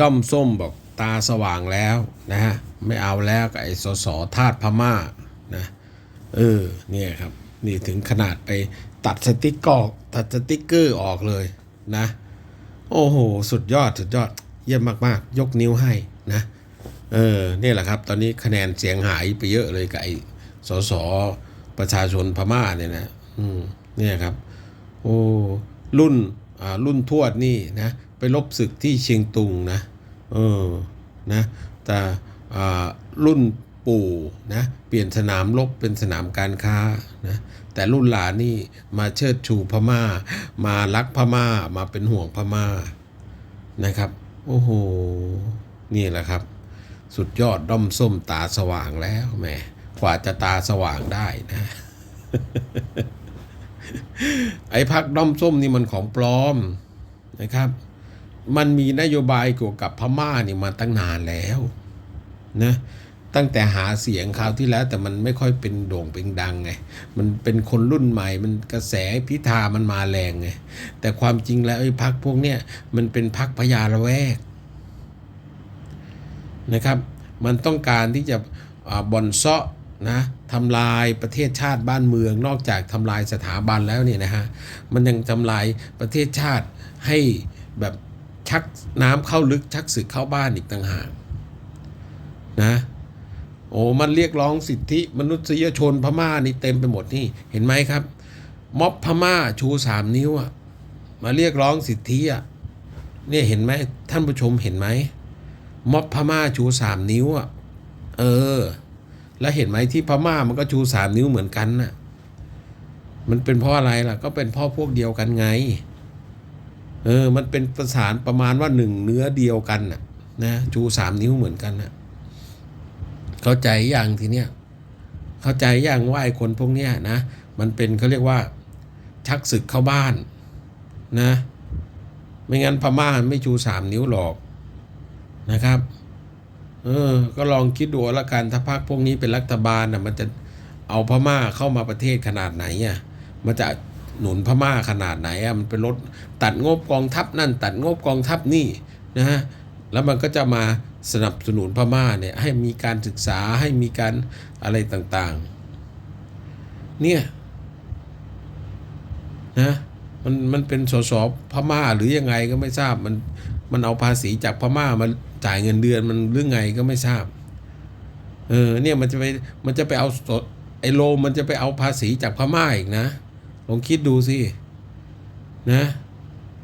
ด้อมส้มบอกตาสว่างแล้วนะฮะไม่เอาแล้วกับไอ้สสทาสพม่านะเออเนี่ยครับนี่ถึงขนาดไปตัดสติ๊กเกอร์ตัดสติ๊กเกอร์ออกเลยนะ โอ้โห สุดยอดสุดยอดเยี่ยมมากๆ ยกนิ้วให้นะเออเนี่ยแหละครับ ตอนนี้คะแนนเสียงหายไปเยอะเลยกับไอ้สสประชาชนพม่าเนี่ยนะอืมเนี่ยครับ โอ้รุ่นอ่ารุ่นทวดนี่นะไปลบศึกที่เชียงตุงนะ เออนะแต่รุ่นปู่นะเปลี่ยนสนามรบเป็นสนามการค้านะแต่รุ่นหลานนี่มาเชิดชูพม่า มารักพม่ามาเป็นห่วงพม่านะครับ โอ้โห นี่แหละครับ สุดยอดด้อมส้มตาสว่างแล้วแหมกว่าจะตาสว่างได้นะ ไอ้พักด้อมส้มนี่มันของปลอมนะครับ มันมีนโยบายเกี่ยวกับพม่านี่มาตั้งนานแล้วนะตั้งแต่หาเสียงคราวที่แล้ว แต่มันไม่ค่อยเป็นโด่งเป็นดังไงมันเป็นคนรุ่นใหม่ มันกระแสพิธามันมาแรงไงแต่ความจริงแล้วไอ้พักพวกเนี้ยมันเป็นพักพญาละแวกนะครับ มันต้องการที่จะบ่อนเซาะนะทำลายประเทศชาติบ้านเมือง นอกจากทำลายสถาบันแล้วเนี่ยนะฮะมันยังทำลายประเทศชาติให้แบบ ชักน้ำเข้าลึกชักศึกเข้าบ้านอีกต่างหากนะโอ้มันเรียกร้องสิทธิมนุษยชนพม่านี่เต็มไปหมดนี่เห็นไหมครับ ม็อบพม่าชูสามนิ้วอะมาเรียกร้องสิทธิอะเนี่ยเห็นไหมท่านผู้ชมเห็นไหมม็อบพม่าชูสามนิ้วอะเออ แล้วเห็นไหมที่พม่ามันก็ชูสามนิ้วเหมือนกันน่ะมันเป็นเพราะอะไรล่ะ ก็เป็นเพ่อพวกเดียวกันไง เออ มันเป็นประสานประมาณว่าหนึ่งเนื้อเดียวกันน่ะนะชูสามนิ้วเหมือนกันน่ะเข้าใจอย่างทีเนี้ยเข้าใจอย่างว่าไอ้คนพวกเนี้ยนะมันเป็นเขาเรียกว่า ชักศึกเข้าบ้านนะ ไม่งั้นพม่าไม่ชูสามนิ้วหรอกนะครับ เออ ก็ลองคิดดูละกันถ้าพรรคพวกนี้เป็นรัฐบาลน่ะมันจะเอาพม่าเข้ามาประเทศขนาดไหนอะมันจะ หนุนพม่าขนาดไหนอะมันเป็นลดตัดงบกองทัพนั่น ตัดงบกองทัพนี่นะฮะแล้วมันก็จะมาสนับสนุนพม่าเนี่ยให้มีการศึกษาให้มีการอะไรต่างๆ เนี่ยนะมันมันเป็นสสพม่าหรือยังไงก็ไม่ทราบมันมันเอาภาษีจากพม่ามาจ่ายเงินเดือนมันเรื่องไงก็ไม่ทราบเออเนี่ยมันจะไปมันจะไปเอาไอโลมันจะไปเอาภาษีจากพม่าอีกนะ ลองคิดดูสินะ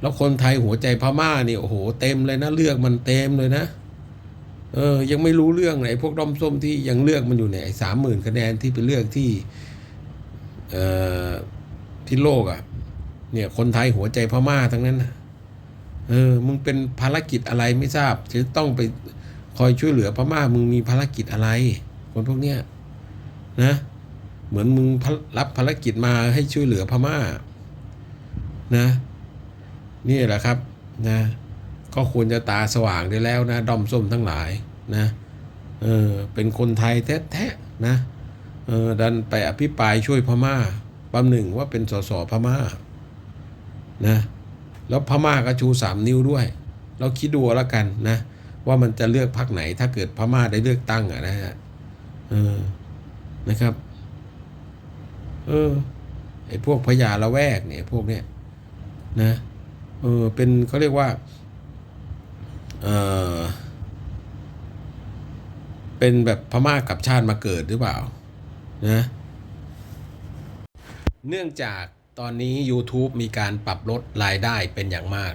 แล้วคนไทยหัวใจพม่านี่โอ้โหเต็มเลยนะเลือกมันเต็มเลยนะ เออ ยังไม่รู้เรื่องไหนพวกด้อมส้มที่ยังเลือกมันอยู่เนี่ยสามหมื่นคะแนนที่ไปเลือกที่เอ่อที่โลกอะ่ะ เนี่ย คนไทยหัวใจพม่าทั้งนั้นนะเออมึงเป็นภารกิจอะไรไม่ทราบจะต้องไปคอยช่วยเหลือพม่ามึงมีภารกิจอะไร คนพวกเนี้ยนะ เหมือนมึงรับภารกิจมาให้ช่วยเหลือพม่า นะ นี่แหละครับ นะ ก็ควรจะตาสว่างได้แล้วนะดอมส้มทั้งหลายนะ เออ เป็นคนไทยแท้ๆนะ เออ ดันไปอภิปรายช่วยพม่าปั๊มหนึ่งว่าเป็นสสพม่า นะ แล้วพม่าก็ชูสามนิ้วด้วย เราคิดดูแล้วกันนะว่ามันจะเลือกพรรคไหนถ้าเกิดพม่าได้เลือกตั้งอะนะฮะเออนะครับ เออ ไอ้พวกพญาละแวกเนี่ยพวกเนี้ยนะเออเป็นเขาเรียกว่าเออเป็นแบบพม่ากับชาติมาเกิดหรือเปล่านะเนื่องจากตอนนี้ YouTube มีการปรับลดรายได้เป็นอย่างมาก